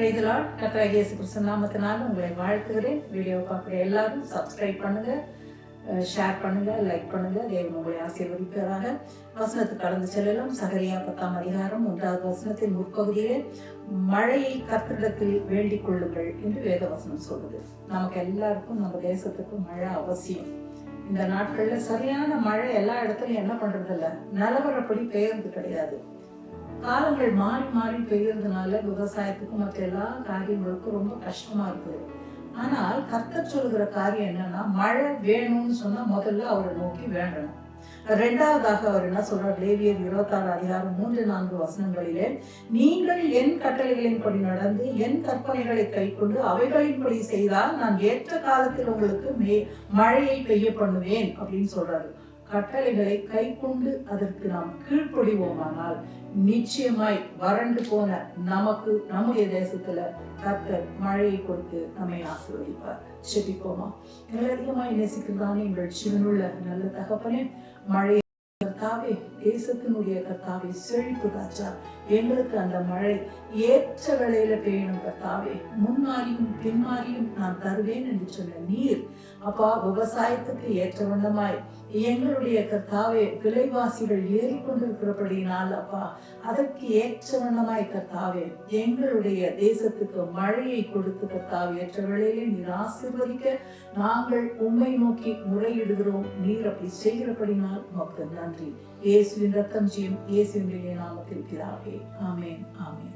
பிரைதலால் கர்த்தராகிய இயேசு கிறிஸ்து நாமத்தினால உங்களை வாழ்த்துகிறேன். வீடியோ பார்க்குற எல்லாரும் சப்ஸ்கிரைப் பண்ணுங்கள் ஷேர் பண்ணுங்கள் லைக் பண்ணுங்கள் தேவன் உங்களை ஆசீர்வதிப்பதாக வசனத்துக்கு கடந்து செல்லலாம். சகரியா பத்தாம் அதிகாரம் ஒன்றாவது வசனத்தின் முற்பகுதியிலே மழையை கத்திரிடத்தில் வேண்டிக் கொள்ளுங்கள் என்று வேத வசனம் சொல்லுது. நமக்கு எல்லாருக்கும் நம்ம தேசத்துக்கு மழை அவசியம். இந்த நாட்கள்ல சரியான மழை எல்லா இடத்துலையும் என்ன பண்றது இல்ல நிலவரப்படி பெயர்ந்து கிடையாது. காலங்கள் மாறி மாறி பெய்யறதுனால விவசாயத்துக்கும் மற்ற எல்லா காரியங்களுக்கும் ரொம்ப கஷ்டமா இருக்குது. ஆனால் கர்த்தர் சொல்லுகிற காரியம் என்னன்னா மழை வேணும்னு சொன்னா முதல்ல அவரை நோக்கி வேண்டணும். ரெண்டாவதாக அவர் என்ன சொல்றார்? லேவியர் இருபத்தாறு அதிகாரம் மூன்று நான்கு வசனங்களிலே நீங்கள் என் கட்டளைகளின்படி நடந்து என் கற்பனைகளை கைக்கொண்டு அவைகளின்படி செய்தால் நான் ஏற்ற காலத்தில் உங்களுக்கு மே மழையை பெய்ய பண்ணுவேன் அப்படின்னு சொல்றாரு. கட்டளைகளை கை கொண்டு அதற்கு நாம் கீழ்ப்படிவோமானால் நிச்சயமாய் வறண்டு போன நமக்கு நம்முடைய தேசத்துல கர்த்தர் மழையை கொடுத்து நம்மை ஆசீர்வதிப்பார். செபிப்போமா எங்களை அதிகமாய் நேசிக்கிறதானே எங்கள் சிவனுள்ள நல்ல தகப்பனே மழை கர்த்தாவே தேசத்தினுடைய கர்த்தாவே செழிப்பு ராஜா எங்களுக்கு அந்த மழை ஏற்ற வேளையில பெய்யணும் கர்த்தாவே. முன்னாடியும் பின்மாறியும் நான் தருவேன் என்று சொன்ன நீர் அப்பா விவசாயத்துக்கு ஏற்ற வண்ணமாய். எங்களுடைய கர்த்தாவே விலைவாசிகள் ஏறிக்கொண்டிருக்கிறபடினால் அப்பா அதற்கு ஏற்ற வண்ணமாய் கர்த்தாவே எங்களுடைய தேசத்துக்கு மழையை கொடுத்து கர்த்தாவே ஏற்ற வேளையிலே நீர் ஆசீர்வதிக்க நாங்கள் உண்மை நோக்கி முறையிடுகிறோம். நீர் அப்படி செய்கிறபடினால் மக்கள் நன்றி. இயேசுவின் ரத்தம் செய்யும் இயேசுவின் நாமத்தில் பிதாவே ஆமேன் ஆமென்